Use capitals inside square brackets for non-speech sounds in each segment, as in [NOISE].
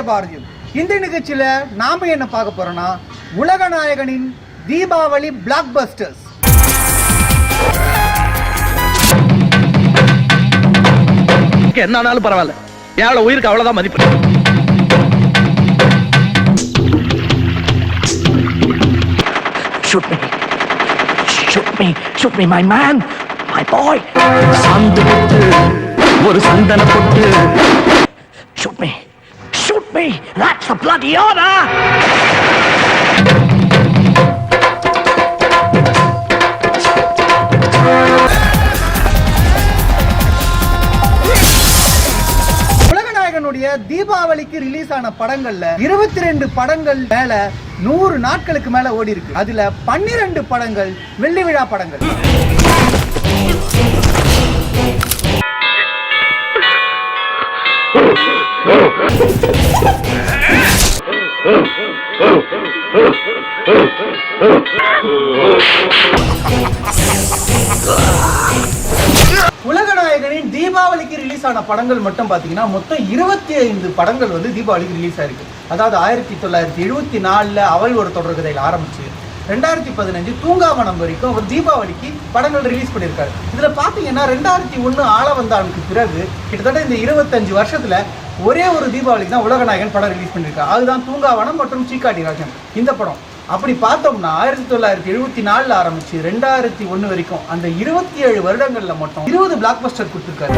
பழைய பாரதியம் இந்த நிகழ்ச்சியில நாம என்ன பார்க்க போறோம்னா உலக நாயகனின் தீபாவளி பிளாக் பஸ்டர்ஸ் என்ன ஆனாலும் பரவாயில்ல எவ்வளவு உயிருக்கு அவ்வளவுதான் மதிப்பு Shoot me. Shoot me. Shoot me, my man. My boy. சாந்து பொட்டு ஒரு சந்தன பொட்டு Shoot me. Shoot me. That's the bloody order. உலகநாயகனுடைய தீபாவளிக்கு ரிலீஸ் ஆன படங்கள்ல இருபத்தி ரெண்டு படங்கள் மேல நூறு நாட்களுக்கு மேல ஓடி இருக்கு அதுல பன்னிரண்டு படங்கள் வெள்ளி விழா படங்கள் உலகநாயகனின் தீபாவளிக்கு ரிலீஸ் ஆன படங்கள் மட்டும் பாத்தீங்கன்னா மொத்தம் இருபத்தி ஐந்து படங்கள் வந்து தீபாவளிக்கு ரிலீஸ் ஆயிருக்கு. அதாவது ஆயிரத்தி தொள்ளாயிரத்தி எழுபத்தி நாலுல அவள் ஒரு தொடர்கதையில் ஆரம்பிச்சு ரெண்டாயிரத்தி பதினஞ்சு தூங்காவனம் வரைக்கும் அவர் தீபாவளிக்கு படங்கள் ரிலீஸ் பண்ணியிருக்காரு. இதுல பார்த்தீங்கன்னா ரெண்டாயிரத்தி ஒண்ணு ஆள வந்தானுக்கு பிறகு கிட்டத்தட்ட இந்த இருபத்தஞ்சு வருஷத்துல ஒரே ஒரு தீபாவளிக்கு தான் உலகநாயகன் படம் ரிலீஸ் பண்ணியிருக்காங்க அதுதான் தூங்காவனம் மற்றும் சீக்காட்டி ராஜன் இந்த படம் அப்படி பார்த்தோம்னா ஆயிரத்தி தொள்ளாயிரத்தி எழுபத்தி நாலில் ஆரம்பிச்சு ரெண்டாயிரத்தி ஒன்று வரைக்கும் அந்த இருபத்தி ஏழு வருடங்களில் மட்டும் இருபது பிளாக் பஸ்டர் கொடுத்துருக்காரு.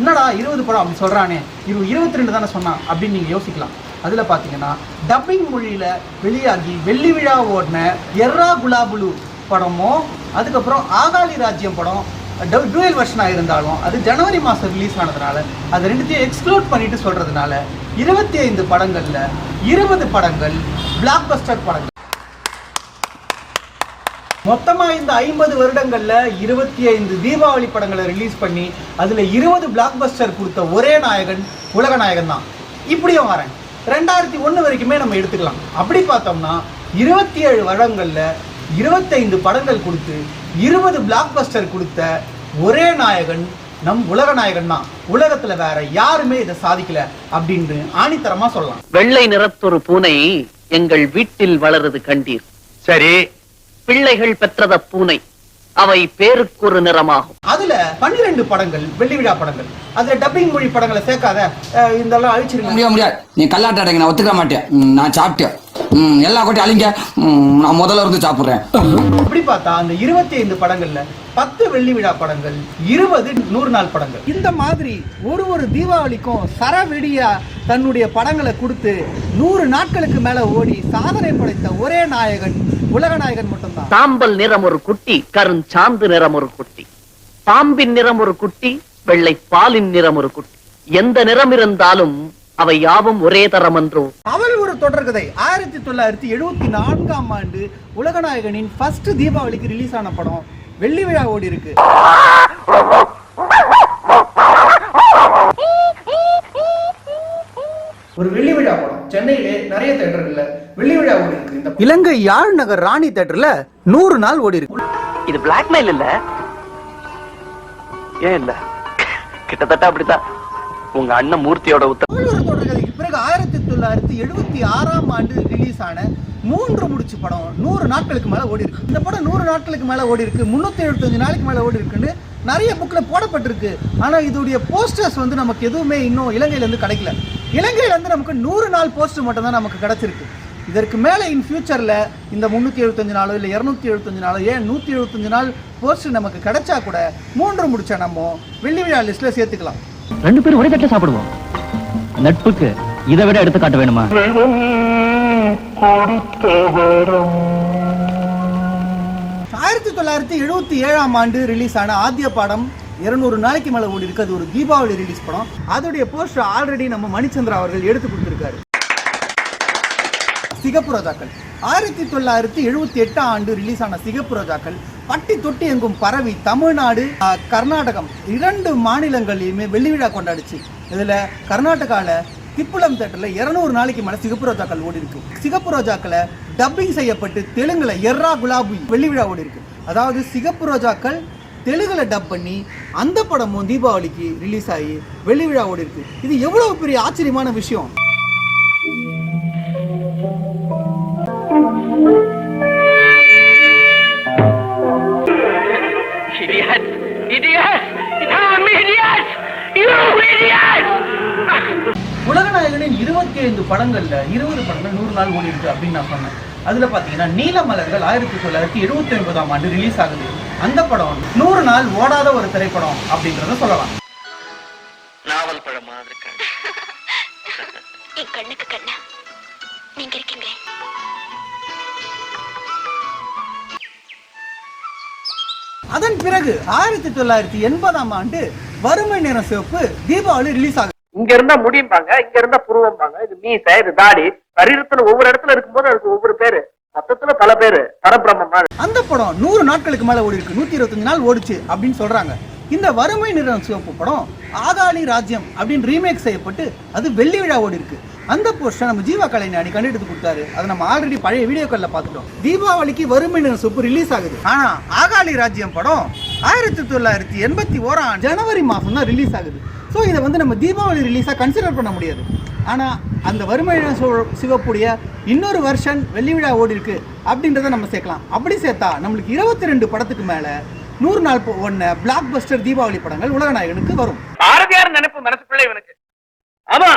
என்னடா இருபது படம் அப்படி சொல்கிறானே இவன் இருபத்தி ரெண்டு தானே சொன்னான் அப்படின்னு நீங்கள் யோசிக்கலாம். அதில் பார்த்தீங்கன்னா டப்பிங் மொழியில் வெளியாகி வெள்ளி விழா ஓடின எர்ரா குலாபுலு படமும் அதுக்கப்புறம் ஆகாலி ராஜ்யம் படம் டூயல் வெர்ஷனாக இருந்தாலும் அது ஜனவரி மாதம் ரிலீஸ் ஆனதுனால அது ரெண்டுத்தையும் எக்ஸ்ப்ளோர் பண்ணிட்டு சொல்கிறதுனால இருபத்தி ஐந்து படங்களில் இருபது படங்கள் பிளாக் பஸ்டர் படங்கள். மொத்தமாக இந்த ஐம்பது வருடங்களில் இருபத்தி ஐந்து தீபாவளி படங்களை ரிலீஸ் பண்ணி அதில் இருபது பிளாக் பஸ்டர் கொடுத்த ஒரே நாயகன் உலக நாயகன் தான் இப்படியும் வரேன். ரெண்டாயிரத்தி ஒண்ணு வரைக்குமே நம்ம எடுத்துக்கலாம். அப்படி பார்த்தோம்னா இருபத்தி ஏழு வருடங்கள்ல இருபத்தைந்து படங்கள் கொடுத்து இருபது பிளாக் பஸ்டர் கொடுத்த ஒரே நாயகன் நம் உலக நாயகன் தான். உலகத்துல வேற யாருமே இதை சாதிக்கல அப்படின்னு ஆணித்தரமா சொல்லலாம். வெள்ளை நிறத்தொரு பூனை எங்கள் வீட்டில் வளருது கண்டீர். சரி. பிள்ளைகள் பெற்றத பூனை அவை பேருக்கொரு நிறமாகும். அதுல பன்னிரெண்டு படங்கள் வெள்ளி விழா படங்கள். அதுல டப்பிங் மொழி படங்களை சேர்க்காத இதெல்லாம் அழிச்சிருங்க. முடியாது முடியாது. நீ கல்லாட்ட அடைங்க நான் ஒத்துக்க மாட்டேன். நான் சாப்பிட்டேன். எல்லா கொட்டி அழிங்க. நான் முதல்ல இருந்து சாப்பிட்றேன். அப்படி பார்த்தா அந்த இருபத்தி ஐந்து படங்கள்ல பத்து வெள்ளி விழா படங்கள் இருபது நூறு நாள் படங்கள். இந்த மாதிரி ஒரு ஒரு தீபாவளிக்கும் சரவெடியா தன்னுடைய படங்களை கொடுத்து நூறு நாட்களுக்கு மேல ஓடி சாதனை படைத்த ஒரே நாயகன் உலக நாயகன் மட்டும்தான். சாம்பல் நிறம் ஒரு குட்டி கருஞ்சாந்து நிறம் ஒரு குட்டி. பாம்பின் நிறம் ஒரு குட்டி வெள்ளை பாலின் நிறம் ஒரு குட்டி. எந்த நிறம் இருந்தாலும் அவை யாவும் ஒரே தரம் என்றோ அவள் ஒரு தொடர்கதை ஆயிரத்தி தொள்ளாயிரத்தி எழுபத்தி நான்காம் ஆண்டு உலகநாயகனின் ஃபர்ஸ்ட் தீபாவளிக்கு ரிலீஸ் ஆன படம் வெள்ளி விழா ஓடி இருக்கு. ஒரு வெள்ளி விழா படம். சென்னையிலே நிறைய தேட்டர்கள்ல வெள்ளி விழா ஓடி இருக்கு இந்த இலங்கை யாழ் நகர் ராணி தேட்டர்ல நூறு நாள் ஓடி இருக்கு. இது பிளாக்மெயில் இல்ல? ஏன் இல்ல? கிட்டத்தட்ட அப்படித்தான். உங்க அண்ணன் மூர்த்தியோட உத்தரவு பிறகு ஆயிரத்தி தொள்ளாயிரத்தி எழுபத்தி ஆறாம் ஆண்டு ரிலீஸ் ஆன மூன்று முடிச்சு படம் நூறு நாட்களுக்கு மேல ஓடி இருக்கு. இந்த படம் நூறு நாட்களுக்கு மேல ஓடி இருக்கு. முன்னூத்தி எழுபத்தஞ்சு நாளைக்கு மேல ஓடி இருக்குன்னு நிறைய புக்ல போடப்பட்டிருக்கு. ஆனா இதோடைய போஸ்டர்ஸ் வந்து நமக்கு எதுவுமே இன்னும் இலங்கையில இருந்து கிடைக்கல. இலங்கையில இருந்து நமக்கு நூறு நாள் போஸ்டர் மட்டும் தான் நமக்கு கிடைச்சிருக்கு. இதற்கு மேல இன் ஃபியூச்சர்ல இந்த முன்னூத்தி எழுபத்தஞ்சு நாளோ இல்ல இருநூத்தி எழுபத்தஞ்சு நாளோ ஏன் நூத்தி எழுபத்தஞ்சு நாள் போஸ்டர் நமக்கு கிடைச்சா கூட மூன்று முடிச்ச நம்ம வெள்ளி விழா லிஸ்ட்ல சேர்த்துக்கலாம். ரெண்டு பேரும் ஒரே தட்டில் சாப்பிடுவோம். நட்புக்கு இதை விட எடுத்து காட்ட வேணுமா? ஆயிரத்தி தொள்ளாயிரத்தி எழுபத்தி ஏழாம் ஆண்டு ரிலீஸ் ஆன ஆத்திய பாடம் இருநூறு நாளைக்கு மேல ஓடி இருக்கு அது ஒரு தீபாவளி ரிலீஸ் படம். அதோடைய போஸ்டர் ஆல்ரெடி நம்ம மணிச்சந்திரா அவர்கள் எடுத்து கொடுத்திருக்காரு. சிகப்பு ரோஜாக்கள் ஆயிரத்தி தொள்ளாயிரத்தி எழுபத்தி எட்டாம் ஆண்டு ரிலீஸ் ஆன சிகப்பு ரோஜாக்கள் பட்டி தொட்டி எங்கும் பரவி தமிழ்நாடு கர்நாடகம் இரண்டு மாநிலங்களையுமே வெள்ளி விழா கொண்டாடுச்சு. இதுல கர்நாடகாவில் திப்புளம் தேட்டரில் இருநூறு நாளைக்கு மேலே சிகப்பு ரோஜாக்கள் ஓடி இருக்கு சிகப்பு ரோஜாக்களை டப்பிங் செய்யப்பட்டு தெலுங்குல எர்ரா குலாபி வெள்ளி விழா ஓடி இருக்கு அதாவது சிகப்பு ரோஜாக்கள் தெலுங்குல டப் பண்ணி அந்த படமும் தீபாவளிக்கு ரிலீஸ் ஆகி வெள்ளி விழா ஓடி இருக்கு இது எவ்வளவு பெரிய ஆச்சரியமான விஷயம்? உலகநாயகனின் இருபத்தி ஐந்து படங்கள்ல இருபது படங்கள் நூறு நாள் ஓடி இருக்கு அப்படின்னு நான் சொன்னேன். அதுல பாத்தீங்கன்னா நீலமலர்கள் ஆயிரத்தி தொள்ளாயிரத்தி எழுபத்தி ஒன்பதாம் ஆண்டு ரிலீஸ் ஆகுது. அந்த படம் நூறு நாள் ஓடாத ஒரு திரைப்படம் அப்படின்றத சொல்லலாம். நாவல் பழம் மாதிரி [LAUGHS] கண்ணுக்கு கண்ணா. நீங்க இருக்கீங்களே அதன் பிறகு ஆயிரத்தி தொள்ளாயிரத்தி எண்பதாம் ஆண்டு வறுமை நிற சிவப்பு தீபாவளி ரிலீஸ் ஆகுது. இங்க இருந்தா முடியும்பாங்க இங்க இருந்தா புருவம்பாங்க. இது மீசை இது தாடி சரீரத்துல ஒவ்வொரு இடத்துல இருக்கும்போது அதுக்கு ஒவ்வொரு பேரு. மொத்தத்துல பல பேரு. பரபிரம்மமா அந்த படம் நூறு நாட்களுக்கு மேல ஓடி இருக்கு நூத்தி இருபத்தஞ்சு நாள் ஓடிச்சு அப்படின்னு சொல்றாங்க. இந்த வறுமை நிறம் சிவப்பு படம் ஆகாளி ராஜ்யம் அப்படின்னு ரீமேக் செய்யப்பட்டு அது வெள்ளி விழா ஓடி இருக்கு அந்த போர்ஷன் நம்ம ஜீவா கலைஞானி கண்டெடுத்து கொடுத்தாரு. அதை நம்ம ஆல்ரெடி பழைய வீடியோக்களில் பார்த்துட்டோம். தீபாவளிக்கு வறுமை சொப்பு ரிலீஸ் ஆகுது. ஆனால் ஆகாளி ராஜ்யம் படம் ஆயிரத்தி தொள்ளாயிரத்தி எண்பத்தி ஓராம் ஜனவரி மாதம் தான் ரிலீஸ் ஆகுது. ஸோ இதை வந்து நம்ம தீபாவளி ரிலீஸாக கன்சிடர் பண்ண முடியாது. ஆனால் அந்த வறுமை சிவப்புடைய இன்னொரு வருஷன் வெள்ளிவிழா ஓடி இருக்கு அப்படின்றத நம்ம சேர்க்கலாம். அப்படி சேர்த்தா நம்மளுக்கு இருபத்தி ரெண்டு படத்துக்கு மேலே நூறு நாள் ஒன்று பிளாக் பஸ்டர் தீபாவளி படங்கள் உலகநாயகனுக்கு வரும். பாரதியார் நினைப்பு மனசுக்குள்ளே இவனுக்கு. ஆமா.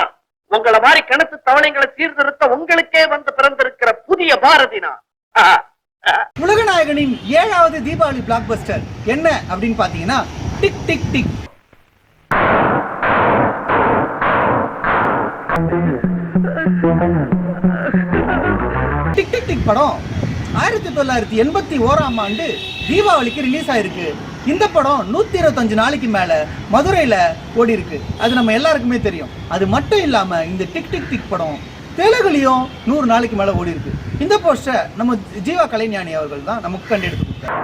உங்களை மாதிரி கிணத்து தவணைகளை சீர்திருத்த உங்களுக்கே வந்து பிறந்திருக்கிற புதிய பாரதி நான். உலகநாயகனின் ஏழாவது தீபாவளி பிளாக் பஸ்டர் என்ன அப்படின்னு பார்த்தீங்கன்னா Tik tick tick. Tick tick tick படம். ஆயிரத்தி தொள்ளாயிரத்தி எண்பத்தி ஓராம் ஆண்டு தீபாவளிக்கு ரிலீஸ் ஆயிருக்கு. இந்த படம் நூத்தி இருபத்தஞ்சு நாளைக்கு மேல மதுரையில ஓடி இருக்கு அது நம்ம எல்லாருக்குமே தெரியும். அது மட்டும் இல்லாம இந்த டிக் டிக் டிக் படம் தெலுங்குலயும் நூறு நாளைக்கு மேல ஓடி இருக்கு இந்த போஸ்டர் நம்ம ஜீவா கலைஞானி அவர்கள் தான் நமக்கு கண்டெடுத்து கொடுத்தாரு.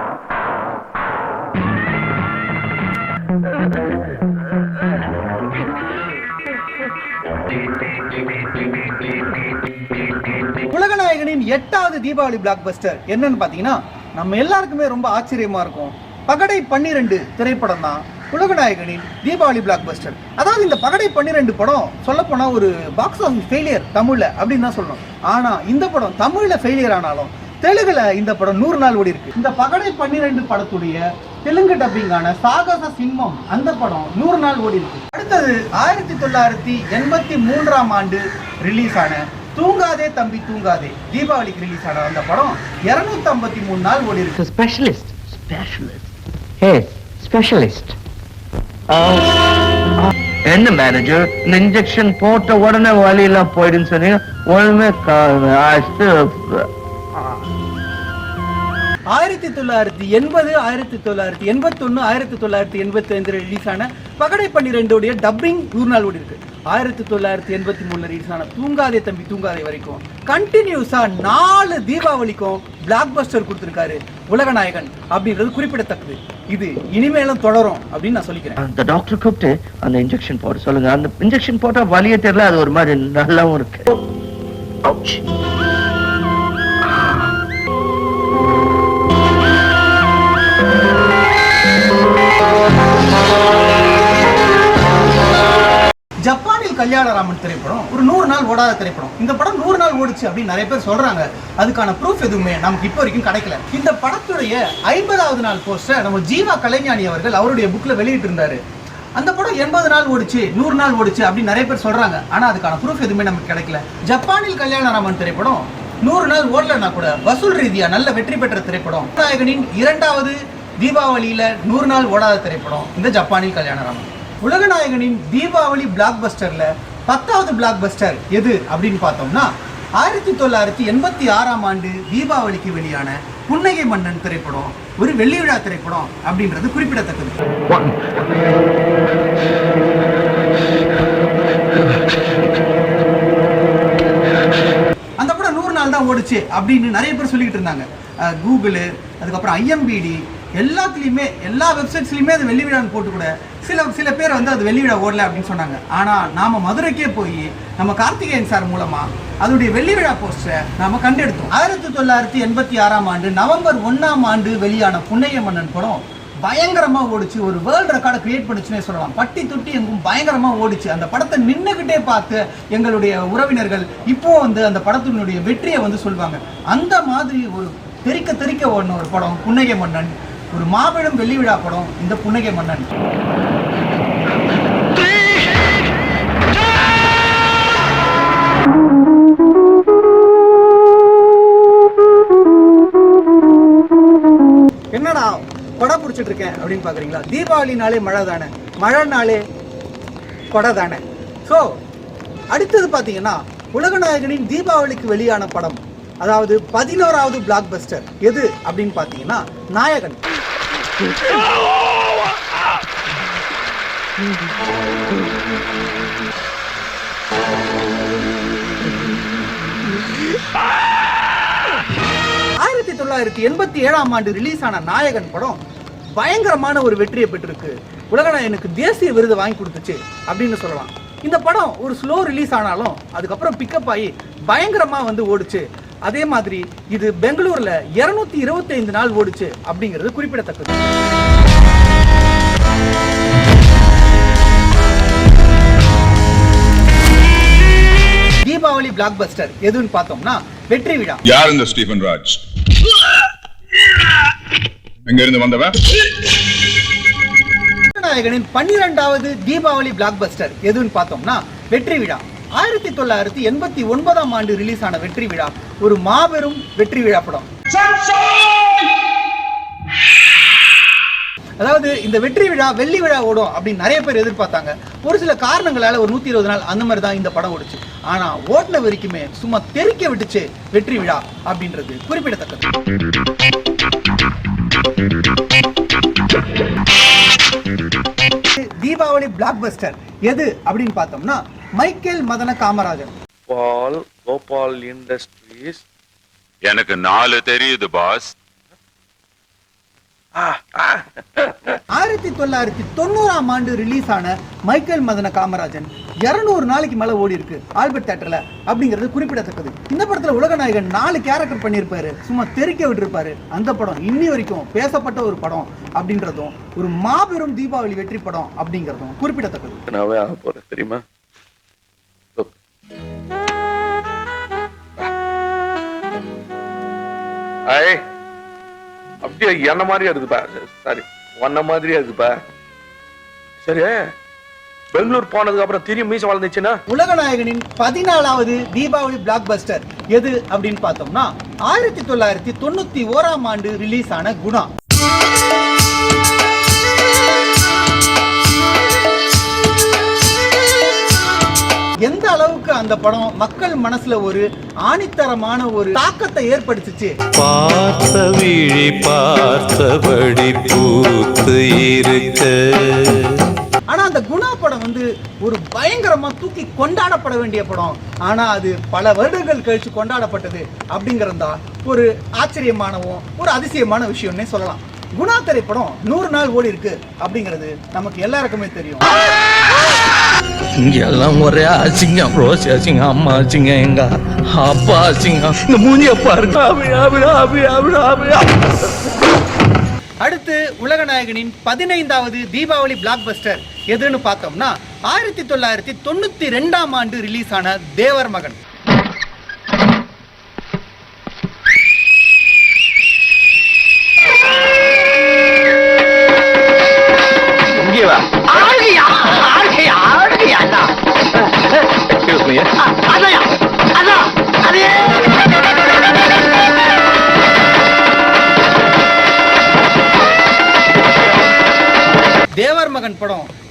எட்டாவது தீபாவளி பிளாக் பஸ்டர் என்னன்னு பார்த்தீங்கன்னா நம்ம எல்லாருக்குமே ரொம்ப ஆச்சரியமா இருக்கும். பகடை பன்னிரெண்டு திரைப்படம் தான் உலகநாயகனின் தீபாவளி பிளாக் பஸ்டர் அதாவது இந்த பகடை பன்னிரெண்டு படம் சொல்லப்போனா ஒரு பாக்ஸ் ஆஃபீஸ் ஃபெயிலியர் தமிழ்ல அப்படின்னு தான் சொல்லணும். ஆனா இந்த படம் தமிழ்ல ஃபெயிலியர் ஆனாலும் தெலுங்குல இந்த படம் நூறு நாள் ஓடி இருக்கு. இந்த பகடை பன்னிரெண்டு படத்துடைய தெலுங்கு டப்பிங்கான சாகச சிம்மம் அந்த படம் நூறு நாள் ஓடி இருக்கு. அடுத்தது ஆயிரத்தி தொள்ளாயிரத்தி எண்பத்தி மூன்றாம் ஆண்டு ரிலீஸ் ஆன தூங்காதே தம்பி தூங்காதே. தீபாவளிக்கு ரிலீஸ் ஆன அந்த படம் 253 ஐம்பத்தி மூணு நாள் ஓடி இருக்கு. ஸ்பெஷலிஸ்ட் ஸ்பெஷலிஸ்ட் ஹே ஸ்பெஷலிஸ்ட் என்ன மேனேஜர் இந்த இன்ஜெக்ஷன் போட்ட உடனே வலி எல்லாம் போயிடுன்னு சொன்னீங்க. ஒண்ணுமே ஆயிரத்தி தொள்ளாயிரத்தி எண்பது ஆயிரத்தி தொள்ளாயிரத்தி எண்பத்தொன்னு ஆயிரத்தி தொள்ளாயிரத்தி எண்பத்தி ஐந்து ரிலீஸ் ஆன பகடை பன்னிரெண்டோடைய டப்பிங் நூறு நாள் ஓடி இருக்கு. ஆயிரத்தி தொள்ளாயிரத்தி எண்பத்தி மூணுல ரிலீஸ் ஆன தூங்காதே தம்பி தூங்காதே வரைக்கும். கண்டினியூஸா நாலு தீபாவளிக்கும் பிளாக் பஸ்டர் கொடுத்திருக்காரு உலகநாயகன் அப்படின்றது குறிப்பிடத்தக்கது. இது இனிமேலும் தொடரும் அப்படின்னு நான் சொல்லிக்கிறேன். அந்த டாக்டர் கூப்பிட்டு அந்த இன்ஜெக்ஷன் போட சொல்லுங்க. அந்த இன்ஜெக்ஷன் போட்டா வலியே தெரியல அது ஒரு மாதிரி நல்லாவும் இருக்கு. கோவில் கல்யாணராமன் திரைப்படம் ஒரு நூறு நாள் ஓடாத திரைப்படம். இந்த படம் நூறு நாள் ஓடுச்சு அப்படின்னு நிறைய பேர் சொல்றாங்க. அதுக்கான ப்ரூஃப் எதுவுமே நமக்கு இப்போ வரைக்கும் கிடைக்கல. இந்த படத்துடைய ஐம்பதாவது நாள் போஸ்டர் நம்ம ஜீவா கலைஞானி அவர்கள் அவருடைய புக்ல வெளியிட்டு இருந்தாரு அந்த படம் எண்பது நாள் ஓடிச்சு நூறு நாள் ஓடிச்சு அப்படின்னு நிறைய பேர் சொல்றாங்க. ஆனா அதுக்கான ப்ரூஃப் எதுவுமே நமக்கு கிடைக்கல. ஜப்பானில் கல்யாணராமன் திரைப்படம் நூறு நாள் ஓடலன்னா கூட வசூல் ரீதியா நல்ல வெற்றி பெற்ற திரைப்படம். நாயகனின் இரண்டாவது தீபாவளியில நூறு நாள் ஓடாத திரைப்படம் இந்த ஜப்பானில் கல்யாணராமன். உலகநாயகனின் தீபாவளி பிளாக் பஸ்டர்ல பத்தாவது பிளாக் பஸ்டர் எது அப்படின்னு பார்த்தோம்னா ஆயிரத்தி தொள்ளாயிரத்தி எண்பத்தி ஆறாம் ஆண்டு தீபாவளிக்கு வெளியான புன்னகை மன்னன் திரைப்படம் ஒரு வெள்ளி விழா திரைப்படம் அப்படின்றது குறிப்பிடத்தக்கது. அந்த படம் நூறு நாள் தான் ஓடுச்சு அப்படின்னு நிறைய பேர் சொல்லிக்கிட்டு இருந்தாங்க. கூகுளு அதுக்கப்புறம் ஐஎம்பிடி எல்லாத்துலேயுமே எல்லா வெப்சைட்ஸ்லையுமே அது வெள்ளி விழான்னு போட்டு கூட சில சில பேர் வந்து அது வெள்ளி விழா ஓடல அப்படின்னு சொன்னாங்க. ஆனால் நாம் மதுரைக்கே போய் நம்ம கார்த்திகேயன் சார் மூலமாக அதனுடைய வெள்ளி விழா போஸ்டரை நாம் கண்டெடுத்தோம். ஆயிரத்தி தொள்ளாயிரத்தி எண்பத்தி ஆறாம் ஆண்டு நவம்பர் ஒன்றாம் ஆண்டு வெளியான புன்னைய மன்னன் படம் பயங்கரமாக ஓடிச்சு. ஒரு வேர்ல்ட் ரெக்கார்டை கிரியேட் பண்ணுச்சுன்னே சொல்லலாம். பட்டி தொட்டி எங்கும் பயங்கரமாக ஓடிச்சு. அந்த படத்தை நின்றுக்கிட்டே பார்த்து எங்களுடைய உறவினர்கள் இப்போ வந்து அந்த படத்தினுடைய வெற்றியை வந்து சொல்லுவாங்க அந்த மாதிரி ஒரு தெறிக்க தெறிக்க ஓடின ஒரு படம் புன்னகை மன்னன். ஒரு மாபெரும் வெள்ளி விழா படம் இந்த புன்னகை மன்னன். என்னடா கொடை பிடிச்சிட்டு இருக்கேன் அப்படின்னு பாக்குறீங்களா? தீபாவளினாலே மழை தானே. மழைனாலே கொடை தானே. ஸோ அடுத்தது பார்த்தீங்கன்னா உலகநாயகனின் தீபாவளிக்கு வெளியான படம். அதாவது பதினோராவது பிளாக் பஸ்டர் எது அப்படின்னு பார்த்தீங்கன்னா நாயகன். ஆயிரத்தி தொள்ளாயிரத்தி எண்பத்தி ஏழாம் ஆண்டு ரிலீஸ் ஆன நாயகன் படம் பயங்கரமான ஒரு வெற்றியை பெற்றிருக்கு. எனக்கு தேசிய விருது வாங்கி கொடுத்துச்சு அப்படின்னு சொல்லலாம். இந்த படம் ஒரு ஸ்லோ ரிலீஸ் ஆனாலும் அதுக்கப்புறம் பிக்கப் ஆகி பயங்கரமா வந்து ஓடுச்சு. அதே மாதிரி இது பெங்களூர்ல 225 இருபத்தைந்து நாள் ஓடுச்சு அப்படிங்கிறது குறிப்பிடத்தக்கது. தீபாவளி பிளாக் பஸ்டர் எதுன்னு பார்த்தோம்னா வெற்றி விழா. யார் இந்த ஸ்டீபன் ராஜ்? எங்க இருந்து வந்தவன்? நாயகனின் பன்னிரெண்டாவது தீபாவளி பிளாக் பஸ்டர் எதுன்னு பார்த்தோம்னா வெற்றி விழா. ஆயிரத்தி தொள்ளாயிரத்தி எண்பத்தி ஒன்பதாம் ஆண்டு ரிலீஸ் ஆன வெற்றி விழா. ஒரு மாபெரும் வெற்றி விழா படம். அதாவது இந்த வெற்றி விழா வெள்ளி விழா ஓடும் அப்படின்னு நிறைய பேர் எதிர்பார்த்தாங்க. ஒரு சில காரணங்களால ஒரு நூத்தி இருபது நாள் அந்த மாதிரி தான் இந்த படம் ஓடுச்சு. ஆனா ஓட்டின வரைக்குமே சும்மா தெறிக்க விட்டுச்சு வெற்றி விழா அப்படின்றது குறிப்பிடத்தக்கது. தீபாவளி பிளாக் பஸ்டர் எது அப்படின்னு பார்த்தோம்னா மைக்கேல் மதன காமராஜன் பால் கோபால் இண்டஸ்ட்ரீஸ். எனக்கு நாலு தெரியுது பாஸ். ஆயிரத்தி தொள்ளாயிரத்தி தொண்ணூறாம் ஆண்டு ரிலீஸ் ஆன மைக்கேல் மதன காமராஜன் 200 நாளைக்கு மேல ஓடி இருக்கு ஆல்பர்ட் தேட்டர்ல அப்படிங்கிறது குறிப்பிடத்தக்கது. இந்த படத்துல உலகநாயகன் நாலு கேரக்டர் பண்ணியிருப்பாரு. சும்மா தெறிக்க விட்டுருப்பாரு. அந்த படம் இன்னி வரைக்கும் பேசப்பட்ட ஒரு படம் அப்படின்றதும் ஒரு மாபெரும் தீபாவளி வெற்றி படம் அப்படிங்கிறதும் குறிப்பிடத்தக்கது. தெரியுமா. ஐ அப்படியே என்ன மாதிரியா இருக்குப்பா? சாரி ஒன்ன மாதிரியா இருக்குப்பா. சரி பெங்களூர் போனதுக்கு அப்புறம் திரும்பி மீச வளர்ந்துச்சுன்னா? உலகநாயகனின் பதினாலாவது தீபாவளி பிளாக் பஸ்டர் எது அப்படின்னு பார்த்தோம்னா ஆயிரத்தி தொள்ளாயிரத்தி தொண்ணூத்தி ஓராம் ஆண்டு ரிலீஸ் ஆன குணா. எந்த அளவுக்கு அந்த படம் மக்கள் மனசுல ஒரு ஆணித்தரமான ஒரு தாக்கத்தை ஏற்படுத்துச்சு? பார்த்த விழி பார்த்தபடி பூத்து இருக்க. ஆனா அந்த குணா படம் வந்து ஒரு பயங்கரமா தூக்கி கொண்டாடப்பட வேண்டிய படம். ஆனா அது பல வருடங்கள் கழிச்சு கொண்டாடப்பட்டது அப்படிங்கிறது ஒரு ஆச்சரியமானவும் ஒரு அதிசயமான விஷயம்னே சொல்லலாம். குணா திரைப்படம் நூறு நாள் ஓடி இருக்கு அப்படிங்கிறது நமக்கு எல்லாருக்குமே தெரியும். இங்கெல்லாம் ஒரே அசிங்கம். ரோசி அசிங்கம் அம்மா அசிங்கம் எங்க அப்பா அசிங்கம். இந்த மூஞ்சிய பாருங்க. அடுத்து உலகநாயகனின் பதினைந்தாவது தீபாவளி பிளாக் பஸ்டர் எதுன்னு பார்த்தோம்னா ஆயிரத்தி தொள்ளாயிரத்தி தொண்ணூத்தி ரெண்டாம் ஆண்டு ரிலீஸ் ஆன தேவர் மகன்.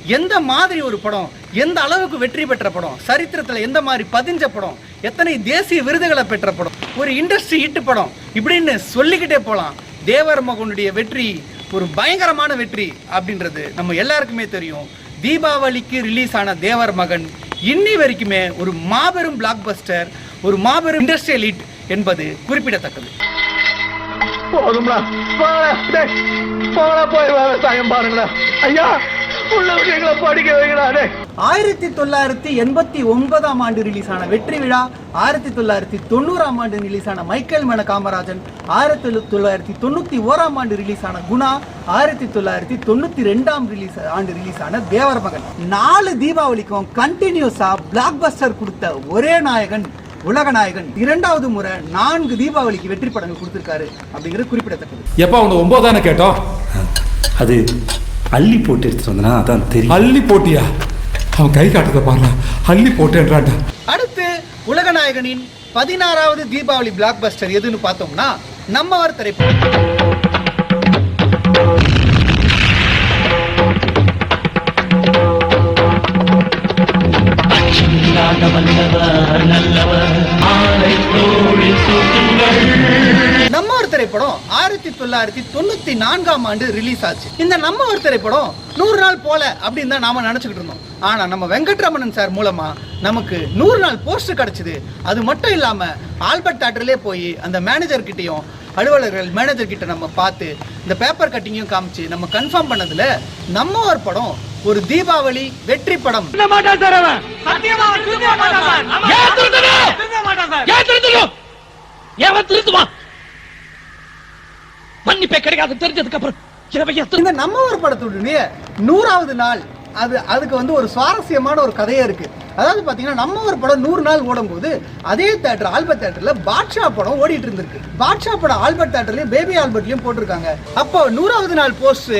எந்த மாதிரி ஒரு படம் எந்த அளவுக்கு வெற்றி பெற்ற படம் சரித்திரத்துல எந்த மாதிரி பதிஞ்ச படம் எத்தனை தேசிய விருதுகளை பெற்ற படம் ஒரு இண்டஸ்ட்ரி ஹிட் படம் இப்படின்னு சொல்லிக்கிட்டே போகலாம் தேவர் மகனுடைய வெற்றி ஒரு பயங்கரமான வெற்றி அப்படின்றது நம்ம எல்லாருக்குமே தெரியும். தீபாவளிக்கு ரிலீஸ் ஆன தேவர் மகன் இன்னி வரைக்குமே ஒரு மாபெரும் பிளாக் பஸ்டர் ஒரு மாபெரும் இண்டஸ்ட்ரியல் ஹிட் என்பது குறிப்பிடத்தக்கது. போதும்டா போய் விவசாயம் பாருங்களா ஐயா! ஆயிரத்தி தொள்ளாயிரத்தி எண்பத்தி ஒன்பதாம் ஆண்டு ரிலீஸ் ஆன வெற்றி விழா ஆயிரத்தி தொள்ளாயிரத்தி தொண்ணூறாம் ஆண்டு ரிலீஸ் ஆன மைக்கேல் மன காமராஜன் ஆயிரத்தி தொள்ளாயிரத்தி தொண்ணூத்தி ஓராம் ஆண்டு ரிலீஸ் ஆன குணா ஆயிரத்தி தொள்ளாயிரத்தி தொண்ணூத்தி ரெண்டாம் ரிலீஸ் ஆண்டு ரிலீஸ் ஆன தேவர் மகன் நாலு தீபாவளிக்கும் கண்டினியூஸா பிளாக் பஸ்டர் கொடுத்த ஒரே நாயகன் உலக நாயகன் இரண்டாவது முறை நான்கு தீபாவளிக்கு வெற்றி படங்கள் கொடுத்திருக்காரு அப்படிங்கிறது குறிப்பிடத்தக்கது. எப்ப அவங்க ஒன்பதானே கேட்டோம்? அது அள்ளி போட்டு எடுத்துட்டு வந்தனா அதான் தெரியும். அள்ளி போட்டியா? அவன் கை காட்டுறத பாருங்க அள்ளி போட்டேன்றான்டா. அடுத்து உலகநாயகனின் பதினாறாவது தீபாவளி பிளாக் பஸ்டர் எதுன்னு பார்த்தோம்னா நம்மவர் திரைப்படம். ஆயிரத்தி தொள்ளாயிரத்தி தொண்ணூத்தி நான்காம் ஆண்டு ரிலீஸ் ஆச்சு. இந்த நம்மவர் திரைப்படம் நூறு நாள் போல அப்படின்னு தான் நாம நினைச்சுக்கிட்டு இருந்தோம். ஆனா நம்ம வெங்கட்ரமணன் சார் மூலமா நமக்கு நூறு நாள் போஸ்ட் கிடைச்சது. அது மட்டும் இல்லாம ஆல்பர்ட் தேட்டர்லயே போய் அந்த மேனேஜர் கிட்டயும் அலுவலர்கள் மேனேஜர் கிட்ட நம்ம பார்த்து இந்த பேப்பர் கட்டிங்கையும் காமிச்சு நம்ம கன்ஃபார்ம் பண்ணதுல நம்ம ஒரு படம் ஒரு தீபாவளி வெற்றி படம். ஏன் திருத்துவான் மன்னிப்பே கிடைக்காது தெரிஞ்சதுக்கு அப்புறம் இந்த நம்ம ஒரு படத்துடைய நூறாவது நாள் அது அதுக்கு வந்து ஒரு சுவாரஸ்யமான ஒரு கதையே இருக்கு. அதாவது பாத்தீங்கன்னா நம்ம ஒரு படம் நூறு நாள் ஓடும்போது அதே தேட்டர் ஆல்பர்ட் தேட்டர்ல பாட்ஷா படம் ஓடிட்டு இருந்திருக்கு. பாட்ஷா படம் ஆல்பர்ட் தேட்டர்லயும் பேபி ஆல்பர்ட்லயும் போட்டிருக்காங்க. அப்போ நூறாவது நாள் போஸ்ட்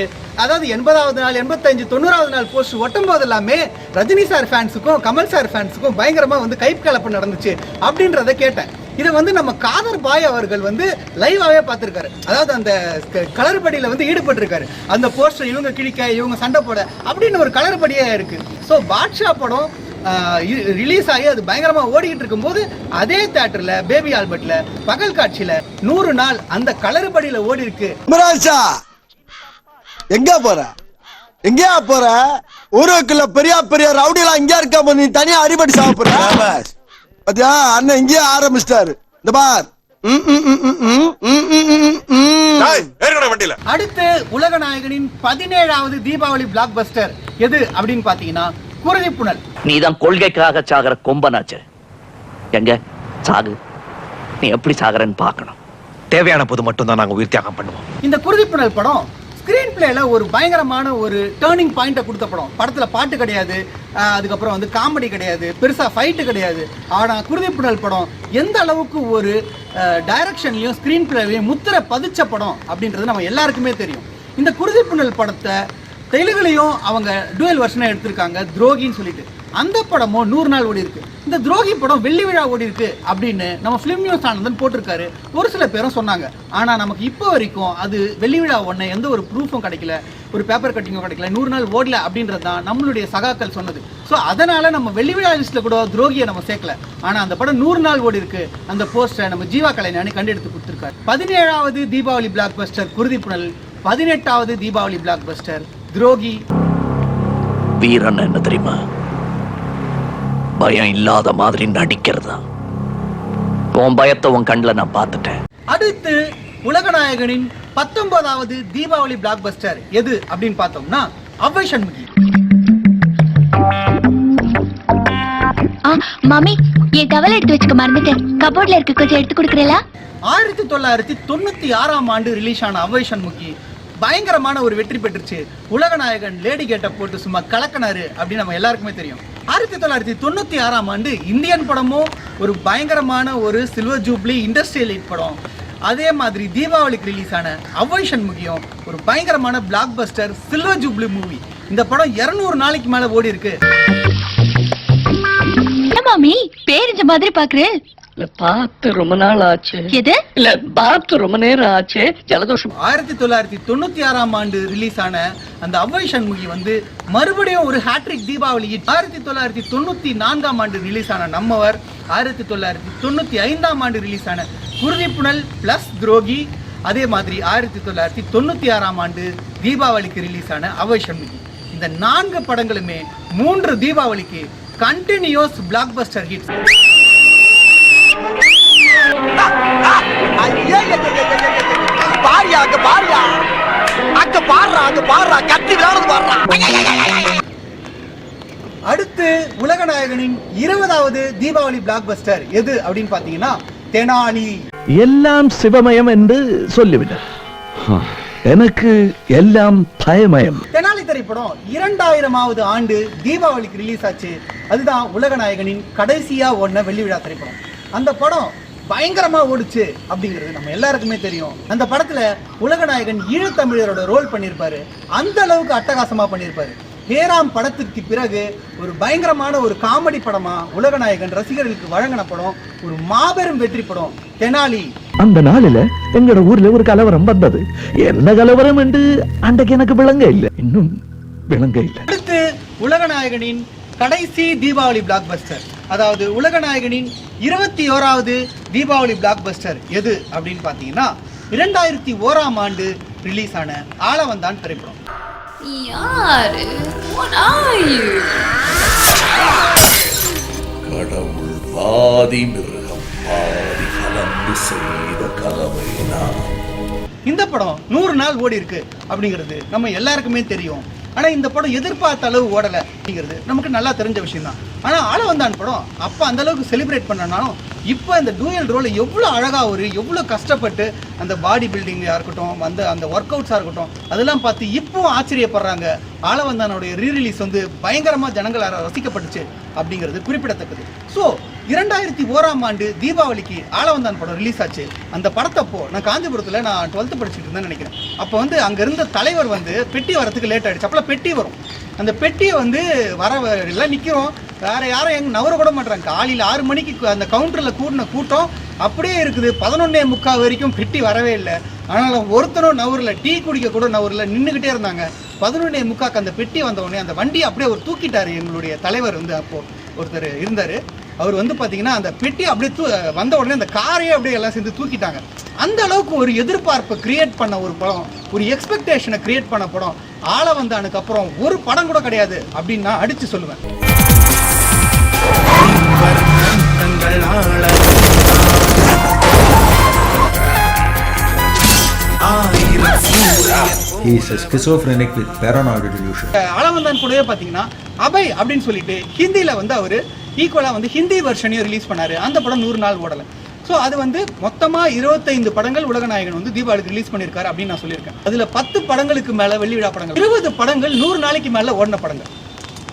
அதாவது எண்பதாவது நாள் எண்பத்தஞ்சு தொண்ணூறாவது நாள் போஸ்ட் ஒட்டும் போது எல்லாமே ரஜினி சார் ஃபேன்ஸுக்கும் கமல் சார் ஃபேன்ஸுக்கும் பயங்கரமா வந்து கைப் கலப்பு நடந்துச்சு. அப்படின்றத கேட்டேன். இதை வந்து நம்ம காதர் பாய் அவர்கள் வந்து லைவாவே பார்த்திருக்காரு. அதாவது அந்த க- கலர்படியில வந்து ஈடுபட்டிருக்காரு. அந்த போஸ்டர் இவங்க கிழிக்க இவங்க சண்டை போட அப்படின்னு ஒரு கலர்படியே இருக்கு. ஸோ பாட்ஷா படம் ரிலீஸ் ஆகி அது பயங்கரமா ஓடிக்கிட்டு இருக்கும்போது அதே தேட்டர்ல பேபி ஆல்பர்ட்ல பகல் காட்சியில நூறு நாள் அந்த கலர்படியில ஓடி இருக்கு. மிராஜா எங்க போற? எங்கயா போற? ஊருக்குள்ள பெரிய பெரிய ரவுடிலாம் இங்க இருக்க நீ தனியா அடிபடி சாப்பிடுற? பாத்தியா? அண்ணன் இங்கேயே ஆரம்பிச்சிட்டாரு. இந்த பார். அடுத்து உலக நாயகனின் பதினேழாவது தீபாவளி பிளாக் பஸ்டர் எது அப்படின்னு பாத்தீங்கன்னா குருதி புனல். நீதான் கொள்கைக்காக சாகிற கொம்பனாச்சு. எங்க? சாகு. நீ எப்படி சாகுறன்னு பாக்கணும் தேவையான போது மட்டும்தான் நாங்க உயிர் தியாகம் பண்ணுவோம். இந்த குருதி புனல் படம் ஸ்க்ரீன் பிளேல ஒரு பயங்கரமான ஒரு டேர்னிங் பாயிண்ட்டை கொடுத்த படம். படத்தில் பாட்டு கிடையாது. அதுக்கப்புறம் வந்து காமெடி கிடையாது. பெருசாக ஃபைட்டு கிடையாது. ஆனா குருதிப்புணல் படம் எந்த அளவுக்கு ஒரு டைரக்ஷன்லையும் ஸ்க்ரீன் பிளேலையும் முத்திரை பதிச்ச படம் அப்படின்றது நம்ம எல்லாருக்குமே தெரியும். இந்த குருதிப்புணல் படத்தை தெலுங்குலையும் அவங்க டூயல் வருஷனாக எடுத்திருக்காங்க. துரோகின்னு சொல்லிட்டு. அந்த படமும் நூறு நாள் ஓடி இருக்கு இந்த துரோகி படம் வெள்ளி விழா ஓடி இருக்கு அப்படின்னு நம்ம ஃபிலிம் நியூஸ் ஆனந்தன் போட்டிருக்காரு. ஒரு சில பேரும் சொன்னாங்க. ஆனா நமக்கு இப்போ வரைக்கும் அது வெள்ளி விழா ஒன்று எந்த ஒரு ப்ரூஃபும் கிடைக்கல. ஒரு பேப்பர் கட்டிங்கும் கிடைக்கல. நூறு நாள் ஓடல அப்படின்றது தான் நம்மளுடைய சகாக்கள் சொன்னது. ஸோ அதனால நம்ம வெள்ளி விழா லிஸ்ட்ல கூட துரோகியை நம்ம சேர்க்கல. ஆனா அந்த படம் நூறு நாள் ஓடி இருக்கு அந்த போஸ்டரை நம்ம ஜீவா கலைஞானி கண்டெடுத்து கொடுத்துருக்காரு. பதினேழாவது தீபாவளி பிளாக் பஸ்டர் குருதிப்புணல் பதினெட்டாவது தீபாவளி பிளாக் பஸ்டர் துரோகி. வீரன் என்ன தெரியுமா? பயம் இல்லாத மாதிரி நடிக்கிறதா? உன் பயத்தை உன் கண்ணில் நான் பார்த்துட்டேன். அடுத்து உலகநாயகனின் பத்தொன்பதாவது தீபாவளி பிளாக் பஸ்டர் எது அப்படின்னு பார்த்தோம்னா அவ்வை சண்முகி. ஆ மாமி என் டவல் எடுத்து வச்சுக்க மறந்துட்டேன். கபோர்ட்ல இருக்கு கொஞ்சம் எடுத்து கொடுக்குறீங்களா? ஆயிரத்தி தொள்ளாயிரத்தி தொண்ணூத்தி ஆறாம் ஆண்டு ரிலீஸ் ஆன அவ்வை சண்முகி பயங்கரமான ஒரு வெற்றி பெற்றுச்சு. உலகநாயகன் லேடி கேட்ட போட்டு சும்மா கலக்கினாரு அப்படின்னு நம்ம எல்லாருக்குமே தெரியும். ஆயிரத்தி தொள்ளாயிரத்தி தொண்ணூத்தி ஆறாம் ஆண்டு இந்தியன் படமும் ஒரு பயங்கரமான ஒரு சில்வர் ஜூப்ளி இண்டஸ்ட்ரியல் ஹிட் படம். அதே மாதிரி தீபாவளிக்கு ரிலீஸ் ஆன அவ்வை சண்முகியும் ஒரு பயங்கரமான blockbuster silver jubilee movie இந்த படம் 200 நாளைக்கு மேல ஓடி இருக்கு மாமி? பேரிஞ்ச மாதிரி பாக்குறேன். பார்த்து ரொம்ப நாள் ஆச்சு. எது? இல்ல பார்த்து ரொம்ப நேரம் ஆச்சு. ஜலதோஷம். ஆயிரத்தி தொள்ளாயிரத்தி தொண்ணூத்தி ஆறாம் ஆண்டு ரிலீஸ் ஆன அந்த அவ்வை சண்முகி வந்து மறுபடியும் ஒரு ஹேட்ரிக் தீபாவளி. ஆயிரத்தி தொள்ளாயிரத்தி தொண்ணூத்தி நான்காம் ஆண்டு ரிலீஸ் ஆன நம்மவர் ஆயிரத்தி தொள்ளாயிரத்தி தொண்ணூத்தி ஐந்தாம் ஆண்டு ரிலீஸ் ஆன குருதிப்புணல் பிளஸ் துரோகி. அதே மாதிரி ஆயிரத்தி தொள்ளாயிரத்தி தொண்ணூத்தி ஆறாம் ஆண்டு தீபாவளிக்கு ரிலீஸ் ஆன அவ்வை சண்முகி இந்த நான்கு படங்களுமே மூன்று தீபாவளிக்கு கண்டினியூஸ் பிளாக் பஸ்டர் ஹிட்ஸ் பாரியா அங்க பாரியா. அங்க பாடுறா அங்க பாடுறா கத்தி விளையாடுறது பாடுறா அடுத்து உலகநாயகனின் இருபதாவது தீபாவளி பிளாக் பஸ்டர் எது அப்படின்னு பாத்தீங்கன்னா தெனாலி. எல்லாம் சிவமயம் என்று சொல்லிவிடு. எனக்கு எல்லாம் பயமயம் தெனாலி திரைப்படம் இரண்டாயிரமாவது ஆண்டு தீபாவளிக்கு ரிலீஸ் ஆச்சு. அதுதான் உலகநாயகனின் கடைசியா ஓடின வெள்ளி விழா திரைப்படம். அந்த படம் பயங்கரமா ஓடுச்சு அப்படிங்கிறது நம்ம எல்லாருக்குமே தெரியும். அந்த படத்துல உலகநாயகன் ஈழத்தமிழரோட ரோல் பண்ணியிருப்பாரு அந்த அளவுக்கு அட்டகாசமா பண்ணியிருப்பாரு ஹேராம் படத்திற்கு பிறகு ஒரு பயங்கரமான ஒரு காமெடி படமா உலகநாயகன் ரசிகர்களுக்கு வழங்கின படம் ஒரு மாபெரும் வெற்றி படம் தெனாலி. அந்த நாளில எங்கட ஊர்ல ஒரு கலவரம் வந்தது. என்ன கலவரம் என்று அன்றைக்கு எனக்கு விளங்க இல்லை. இன்னும் விளங்க இல்லை. அடுத்து உலகநாயகனின் கடைசி தீபாவளி பிளாக் பஸ்டர் அதாவது உலகநாயகனின் இருபத்தி ஓராவது தீபாவளி பிளாக் பஸ்டர் எது அப்படின்னு பார்த்தீங்கன்னா இரண்டாயிரத்தி ஓராம் ஆண்டு ரிலீஸ் ஆன ஆளவந்தான் திரைப்படம். யாரு? What are you? கடவுள் பாதி மிருகம் பாதி கலந்து செய்த கலவைனா இந்த படம் நூறு நாள் ஓடி இருக்கு அப்படிங்கிறது நம்ம எல்லாருக்குமே தெரியும். ஆனா இந்த படம் எதிர்பார்த்த அளவு ஓடல அப்படிங்கிறது நமக்கு நல்லா தெரிஞ்ச விஷயம் தான் ஆனா ஆளவந்தான் படம். அப்ப அந்த அளவுக்கு செலிப்ரேட் பண்ணனாலும் இப்போ இந்த டூயல் ரோல் எவ்வளோ அழகா ஒரு எவ்வளோ கஷ்டப்பட்டு அந்த பாடி பில்டிங்காக இருக்கட்டும் அந்த அந்த ஒர்க் அவுட்ஸாக இருக்கட்டும் அதெல்லாம் பார்த்து இப்பவும் ஆச்சரியப்படுறாங்க. ஆளவந்தானுடைய ரீரிலீஸ் வந்து பயங்கரமாக ஜனங்களால் ரசிக்கப்பட்டுச்சு அப்படிங்கிறது குறிப்பிடத்தக்கது. ஸோ இரண்டாயிரத்தி ஓராம் ஆண்டு தீபாவளிக்கு ஆளவந்தான் படம் ரிலீஸ் ஆச்சு. அந்த படத்தப்போ நான் காஞ்சிபுரத்தில் நான் டுவெல்த்து படிச்சுட்டு இருந்தேன்னு நினைக்கிறேன். அப்போ வந்து அங்கே இருந்த தலைவர் வந்து பெட்டி வரத்துக்கு லேட் ஆகிடுச்சு அப்போலாம் பெட்டி வரும். அந்த பெட்டியை வந்து வர எல்லாம் நிற்கிறோம் வேற யாரும் எங்கே நவர கூட மாட்டாங்க காலையில் ஆறு மணிக்கு அந்த கவுண்டரில் கூடின கூட்டம் அப்படியே இருக்குது. பதினொன்னே முக்கால் வரைக்கும் பெட்டி வரவே இல்லை. ஆனால் ஒருத்தரும் நவரில் டீ குடிக்க கூட நவரில் நின்றுக்கிட்டே இருந்தாங்க. பதினொன்னே முக்காக்கு அந்த பெட்டி வந்த உடனே அந்த வண்டியை அப்படியே ஒரு தூக்கிட்டாரு. எங்களுடைய தலைவர் வந்து அப்போ ஒருத்தர் இருந்தார். அவர் வந்து பார்த்தீங்கன்னா அந்த பெட்டி அப்படியே தூ வந்த உடனே அந்த காரையே அப்படியே எல்லாம் சேர்ந்து தூக்கிட்டாங்க. அந்த அளவுக்கு ஒரு எதிர்பார்ப்பை கிரியேட் பண்ண ஒரு படம் ஒரு எக்ஸ்பெக்டேஷனை கிரியேட் பண்ண படம். ஆள வந்தானுக்கு அப்புறம் ஒரு படம் கூட கிடையாது அப்படின்னு நான் அடிச்சு சொல்லுவேன். ஆயிரம் a schizophrenic with paranoid delusion. அளவந்தான் கூடவே பார்த்தீங்கன்னா அபய் அப்படின்னு சொல்லிட்டு ஹிந்தியில் வந்து அவர் ஈக்குவலாக வந்து ஹிந்தி வெர்ஷனையும் ரிலீஸ் பண்ணாரு. அந்த படம் நூறு நாள் ஓடலை. ஸோ அது வந்து மொத்தமாக இருபத்தைந்து படங்கள் உலகநாயகன் வந்து தீபாவளிக்கு ரிலீஸ் பண்ணியிருக்காரு அப்படின்னு நான் சொல்லியிருக்கேன். அதில் பத்து படங்களுக்கு மேலே வெள்ளி விழா படங்கள் இருபது படங்கள் நூறு நாளைக்கு மேலே ஓடின படங்கள்.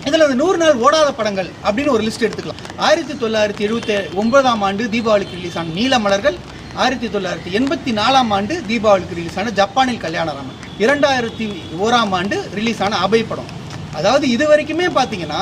இதில் ஒரு நூறு நாள் ஓடாத படங்கள் அப்படின்னு ஒரு லிஸ்ட் எடுத்துக்கலாம். ஆயிரத்தி தொள்ளாயிரத்தி எழுபத்தி ஒன்பதாம் ஆண்டு தீபாவளிக்கு ரிலீஸ் ஆன நீலமலர்கள் ஆயிரத்தி தொள்ளாயிரத்தி எண்பத்தி நாலாம் ஆண்டு தீபாவளிக்கு ரிலீஸ் ஆன ஜப்பானில் கல்யாணராமன். இரண்டாயிரத்தி ஓராம் ஆண்டு ரிலீஸ் ஆன அபை படம். அதாவது இது வரைக்குமே பார்த்தீங்கன்னா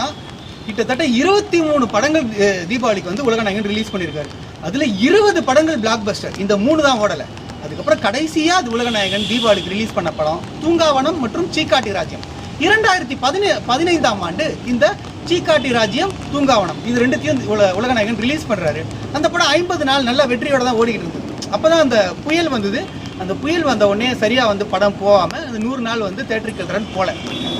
கிட்டத்தட்ட இருபத்தி மூணு படங்கள் தீபாவளிக்கு வந்து உலகநாயகன் ரிலீஸ் பண்ணியிருக்காரு. அதில் இருபது படங்கள் பிளாக் பஸ்டர் இந்த மூணு தான் ஓடலை. அதுக்கப்புறம் கடைசியாக அது உலகநாயகன் தீபாவளிக்கு ரிலீஸ் பண்ண படம் தூங்காவனம் மற்றும் சீக்காட்டி ராஜ்யம். இரண்டாயிரத்தி பதினே பதினைந்தாம் ஆண்டு இந்த சீக்காட்டி ராஜ்யம் தூங்காவனம். இது ரெண்டுத்தையும் உல உலகநாயகன் ரிலீஸ் பண்ணுறாரு அந்த படம் ஐம்பது நாள் நல்ல வெற்றியோட தான் ஓடிக்கிட்டு இருந்தது. அப்போ தான் அந்த புயல் வந்தது. அந்த புயல் வந்த உடனே சரியாக வந்து படம் போகாமல் அந்த நூறு நாள் வந்து தேட்டருக்கு ரன் போல.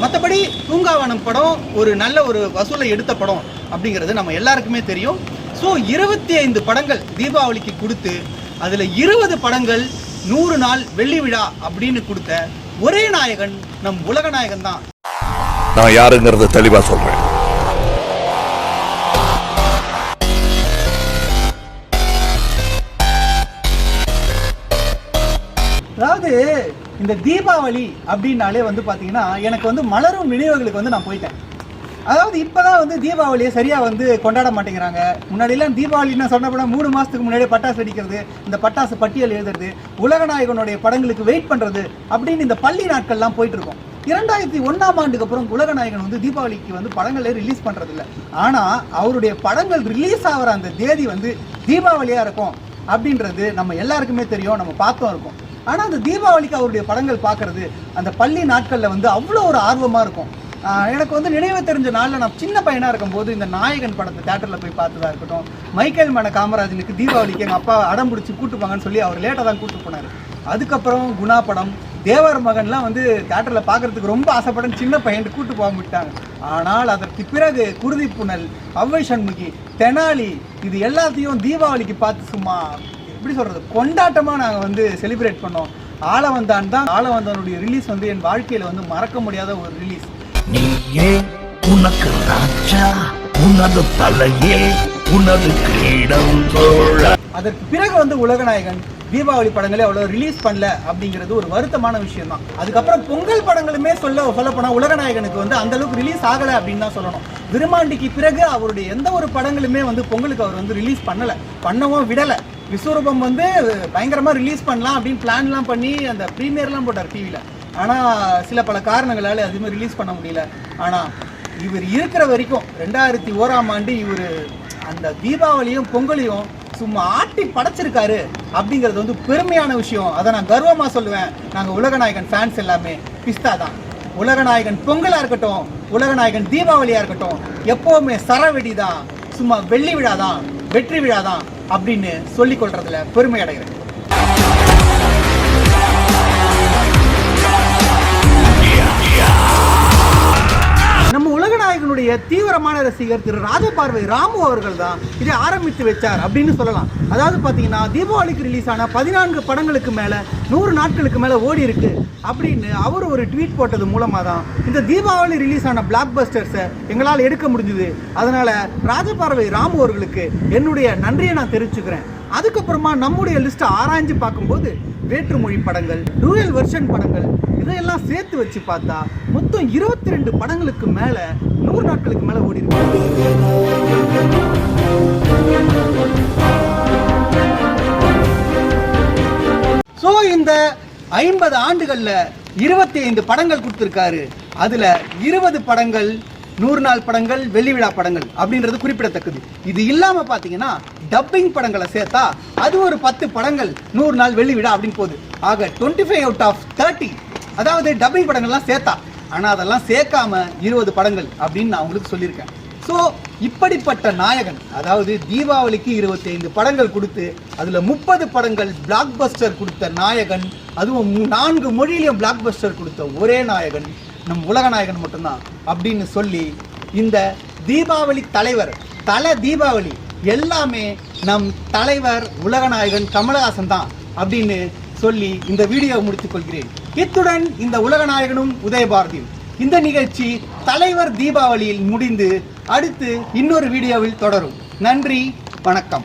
மற்றபடி தூங்காவனம் படம் ஒரு நல்ல ஒரு வசூலை எடுத்த படம் அப்படிங்கிறது நம்ம எல்லாருக்குமே தெரியும். ஸோ இருபத்தி ஐந்து படங்கள் தீபாவளிக்கு கொடுத்து அதில் இருபது படங்கள் நூறு நாள் வெள்ளி விழா அப்படின்னு கொடுத்த ஒரே நாயகன் நம் உலக நாயகன் தான். நான் யாருங்கிறத தெளிவாக சொல்கிறேன் வந்து இந்த தீபாவளி அப்படின்னாலே வந்து பார்த்தீங்கன்னா எனக்கு வந்து மலரும் நினைவுகளுக்கு வந்து நான் போயிட்டேன். அதாவது இப்போதான் வந்து தீபாவளியை சரியாக வந்து கொண்டாட மாட்டேங்கிறாங்க. முன்னாடியெல்லாம் தீபாவளின்னு சொன்னப்பட மூணு மாதத்துக்கு முன்னாடியே பட்டாசு வெடிக்கிறது இந்த பட்டாசு பட்டியல் எழுதுறது உலகநாயகனுடைய படங்களுக்கு வெயிட் பண்ணுறது அப்படின்னு இந்த பள்ளி நாட்கள்லாம் போயிட்டு இருக்கோம் இரண்டாயிரத்தி ஒன்றாம் ஆண்டுக்கு அப்புறம் உலகநாயகன் வந்து தீபாவளிக்கு வந்து படங்களே ரிலீஸ் பண்ணுறதில்ல ஆனால் அவருடைய படங்கள் ரிலீஸ் ஆகிற அந்த தேதி வந்து தீபாவளியாக இருக்கும் அப்படின்றது நம்ம எல்லாருக்குமே தெரியும் நம்ம பார்த்தோம் இருக்கோம். ஆனால் அந்த தீபாவளிக்கு அவருடைய படங்கள் பார்க்கறது அந்த பள்ளி நாட்களில் வந்து அவ்வளோ ஒரு ஆர்வமாக இருக்கும். எனக்கு வந்து நினைவு தெரிஞ்ச நாளில் நான் சின்ன பையனாக இருக்கும்போது இந்த நாயகன் படத்தை தேட்டரில் போய் பார்த்ததாக இருக்கட்டும் மைக்கேல் மன காமராஜனுக்கு தீபாவளிக்கு எங்கள் அப்பா அடம் பிடிச்சி கூட்டுப்பாங்கன்னு சொல்லி அவர் லேட்டாக தான் கூட்டு போனார். அதுக்கப்புறம் குணா படம் தேவர் மகன்லாம் வந்து தேட்டரில் பார்க்கறதுக்கு ரொம்ப ஆசைப்படன் சின்ன பையன் கூட்டு போக விட்டாங்க. ஆனால் அதற்கு பிறகு குருதி புனல் அவ்வை சண்முகி தெனாலி இது எல்லாத்தையும் தீபாவளிக்கு பார்த்து சும்மா எப்படி சொல்கிறது கொண்டாட்டமாக நாங்கள் வந்து செலிப்ரேட் பண்ணோம். ஆளவந்தான் தான் ஆளவந்தானுடைய ரிலீஸ் வந்து என் வாழ்க்கையில வந்து மறக்க முடியாத ஒரு ரிலீஸ் நீயே உனக்கு ராஜா உனது தலையே உனது கிரீடம் அதற்கு பிறகு வந்து உலகநாயகன் தீபாவளி படங்களே அவ்வளவு ரிலீஸ் பண்ணல அப்படிங்கிறது ஒரு வருத்தமான விஷயம் தான் அதுக்கப்புறம் பொங்கல் படங்களுமே சொல்ல சொல்ல போனா உலகநாயகனுக்கு வந்து அந்த அளவுக்கு ரிலீஸ் ஆகல அப்படின்னு தான் சொல்லணும். விருமாண்டிக்கு பிறகு அவருடைய எந்த ஒரு படங்களுமே வந்து பொங்கலுக்கு அவர் வந்து ரிலீஸ் பண்ணல. பண்ணவும் விடல. விஸ்வரூபம் வந்து பயங்கரமாக ரிலீஸ் பண்ணலாம் அப்படின்னு பிளான்லாம் பண்ணி அந்த ப்ரீமியர்லாம் போட்டார் டிவியில் ஆனால் சில பல காரணங்களால் எதுவுமே ரிலீஸ் பண்ண முடியல. ஆனால் இவர் இருக்கிற வரைக்கும் ரெண்டாயிரத்தி ஓராம் ஆண்டு இவர் அந்த தீபாவளியும் பொங்கலையும் சும்மா ஆட்டி படைச்சிருக்காரு அப்படிங்கிறது வந்து பெருமையான விஷயம். அதை நான் கர்வமாக சொல்லுவேன். நாங்கள் உலகநாயகன் ஃபேன்ஸ் எல்லாமே. பிஸ்தா தான். உலகநாயகன் பொங்கலாக இருக்கட்டும் உலகநாயகன் தீபாவளியாக இருக்கட்டும் எப்போவுமே சரவெடி தான். சும்மா வெள்ளி விழா தான் வெற்றி விழா தான். அப்படின்னு சொல்லிக் கொள்றதுல பெருமை அடைகிறேன். உலகநாயகனுடைய தீவிரமான ரசிகர் திரு ராஜபார்வை ராமு அவர்கள் தான் இதை ஆரம்பித்து வச்சார் அப்படின்னு சொல்லலாம். அதாவது பார்த்தீங்கன்னா தீபாவளிக்கு ரிலீஸ் ஆன பதினான்கு படங்களுக்கு மேலே நூறு நாட்களுக்கு மேலே ஓடி இருக்கு அப்படின்னு அவர் ஒரு ட்வீட் போட்டது மூலமாக தான் இந்த தீபாவளி ரிலீஸ் ஆன பிளாக் பஸ்டர்ஸை எங்களால் எடுக்க முடிஞ்சுது. அதனால் ராஜபார்வை ராமு அவர்களுக்கு என்னுடைய நன்றியை நான் தெரிவிச்சுக்கிறேன். அதுக்கப்புறமா நம்முடைய லிஸ்ட்டை ஆராய்ஞ்சு பார்க்கும்போது வேற்றுமொழி படங்கள் டூயல் வெர்ஷன் படங்கள் இதையெல்லாம் சேர்த்து வச்சு பார்த்தா மொத்தம் இருபத்தி ரெண்டு படங்களுக்கு மேலே நூறு நாட்களுக்கு மேல ஓடி இருக்கு. ஸோ இந்த ஐம்பது ஆண்டுகள்ல இருபத்தி ஐந்து படங்கள் கொடுத்துருக்காரு. அதுல இருபது படங்கள் நூறு நாள் படங்கள் வெள்ளி விழா படங்கள் அப்படின்றது குறிப்பிடத்தக்கது. இது இல்லாம பாத்தீங்கன்னா டப்பிங் படங்களை சேர்த்தா அது ஒரு பத்து படங்கள் நூறு நாள் வெள்ளி விழா அப்படின்னு போகுது. ஆக twenty five out of thirty அதாவது டப்பிங் படங்கள்லாம் சேர்த்தா ஆனால் அதெல்லாம் சேர்க்காம இருபது படங்கள் அப்படின்னு நான் உங்களுக்கு சொல்லியிருக்கேன். ஸோ இப்படிப்பட்ட நாயகன் அதாவது தீபாவளிக்கு இருபத்தைந்து படங்கள் கொடுத்து அதில் முப்பது படங்கள் பிளாக் பஸ்டர் கொடுத்த நாயகன் அதுவும் நான்கு மொழியிலும் பிளாக் பஸ்டர் கொடுத்த ஒரே நாயகன் நம் உலக நாயகன் மட்டும்தான் அப்படின்னு சொல்லி இந்த தீபாவளி தலைவர் தல தீபாவளி எல்லாமே நம் தலைவர் உலகநாயகன் கமலஹாசன் தான் அப்படின்னு சொல்லி இந்த வீடியோவை முடித்துக் கொள்கிறேன். இத்துடன் இந்த உலகநாயகனும் உதயபாரதியும். இந்த நிகழ்ச்சி தலைவர் தீபாவளியில் முடிந்து அடுத்து இன்னொரு வீடியோவில் தொடரும். நன்றி வணக்கம்.